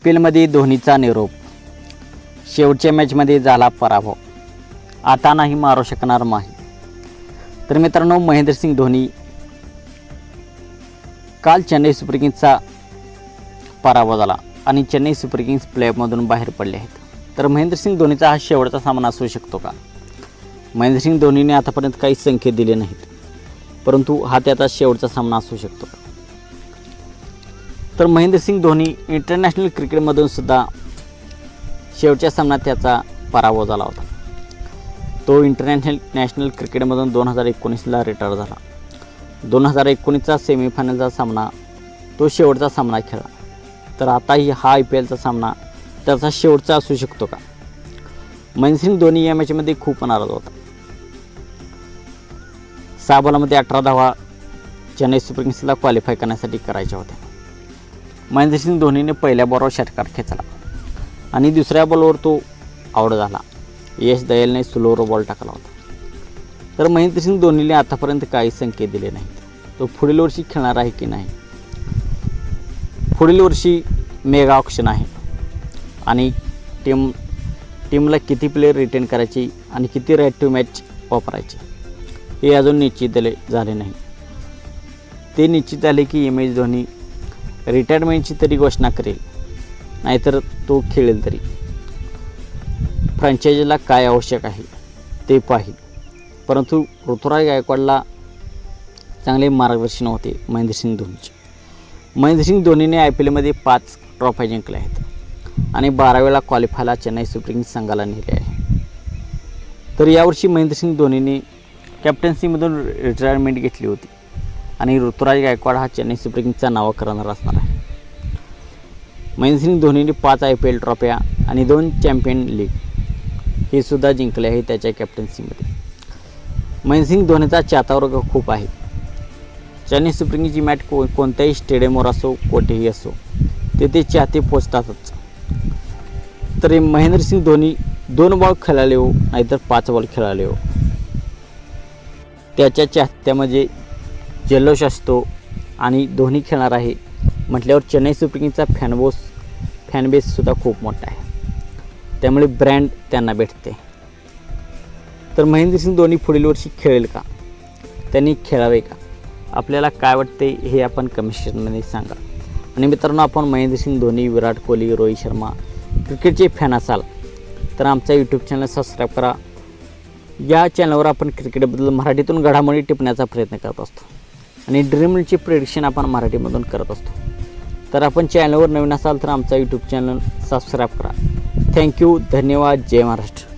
आयपीएलमध्ये धोनीचा निरोप. शेवटच्या मॅचमध्ये झाला पराभव. आता नाही मारू शकणार नाही तर मित्रांनो महेंद्रसिंग धोनी काल चेन्नई सुपर किंग्सचा पराभव झाला आणि चेन्नई सुपर किंग्स प्लेऑफमधून बाहेर पडले आहेत. तर महेंद्रसिंग धोनीचा हा शेवटचा सामना असू शकतो का? महेंद्रसिंग धोनीने आतापर्यंत काही संकेत दिले नाहीत. परंतु हा त्याचा शेवटचा सामना असू शकतो. का तर महेंद्रसिंग धोनी इंटरनॅशनल क्रिकेटमधून सुद्धा शेवटच्या सामन्यात त्याचा पराभव झाला होता. तो इंटरनॅशनल नॅशनल क्रिकेटमधून दोन हजार एकोणीसला रिटायर झाला. दोन हजार एकोणीसचा सेमीफायनलचा सामना तो शेवटचा सामना खेळला. तर आताही हा आय पी एलचा सामना त्याचा शेवटचा असू शकतो का? महेंद्रसिंग धोनी या मॅचमध्ये खूप नाराज होता. सहा बॉलामध्ये अठरा धावा चेन्नई सुपर किंग्सला क्वालिफाय करण्यासाठी करायच्या होत्या. महेंद्रसिंग धोनीने पहिल्या बॉलवर षटकार खेचला. आणि दुसऱ्या बॉलवर तो आउट झाला. यश दयालने स्लोवर बॉल टाकला होता. तर महेंद्रसिंग धोनीने आतापर्यंत काही संकेत दिले नाहीत. तो पुढील वर्षी खेळणार आहे की नाही? पुढील वर्षी मेगा ऑप्शन आहे. आणि टीम टीमला किती प्लेयर रिटेन करायची आणि किती राईट टू मॅच वापरायचे हे अजून निश्चित झाले झाले नाही. ते निश्चित झाले की एम एस धोनी रिटायरमेंटची तरी घोषणा करेल. नाहीतर तो खेळेल तरी. फ्रँचायझीला काय आवश्यक आहे ते पाहिल. परंतु ऋतुराज गायकवाडला चांगले मार्गदर्शन होते महेंद्रसिंग धोनीचे. महेंद्रसिंग धोनीने आय पी एलमध्ये पाच ट्रॉफ्या जिंकल्या आहेत आणि बारा वेळा क्वालिफायला चेन्नई सुपर किंग्स संघाला नेले आहे. तर यावर्षी महेंद्रसिंग धोनीने कॅप्टन्सीमधून रिटायरमेंट घेतली होती. आणि ऋतुराज गायकवाड हा चेन्नई सुपर किंग्सचा नावा करणार असणार आहे. महेंद्रसिंग धोनीने पाच आय पी एल ट्रॉफ्या आणि दोन चॅम्पियन लीग हे सुद्धा जिंकले आहे त्याच्या कॅप्टन्सीमध्ये महेंद्रसिंग धोनीचा चाहता वर्ग खूप आहे. चेन्नई सुपर किंग्सची मॅच को कोणत्याही स्टेडियमवर असो कोठेही असो तेथे चाहते पोचतातच. तर महेंद्रसिंग धोनी दोन बॉल खेळाले हो नाहीतर पाच बॉल खेळाले हो. त्याच्या चाहत्यामध्ये जल्लोष असतो आणि धोनी खेळणार आहे म्हटल्यावर चेन्नई सुपर किंगचा फॅनबोस फॅनबेससुद्धा खूप मोठा आहे. त्यामुळे ब्रँड त्यांना भेटते. तर महेंद्रसिंग धोनी पुढील वर्षी खेळेल का? त्यांनी खेळावे का? आपल्याला काय वाटते हे आपण कमिशनरने सांगा. आणि मित्रांनो आपण महेंद्रसिंग धोनी विराट कोहली रोहित शर्मा क्रिकेटचे फॅन असाल तर आमचा यूट्यूब चॅनल सबस्क्राईब करा. या चॅनलवर आपण क्रिकेटबद्दल मराठीतून घडामोडी टिपण्याचा प्रयत्न करत असतो. आणि ड्रीमची प्रेडिक्शन आपण मराठीमधून करत असतो. तर आपण चॅनलवर नवीन असाल तर आमचा यूट्यूब चॅनल सबस्क्राईब करा. थँक्यू धन्यवाद. जय महाराष्ट्र.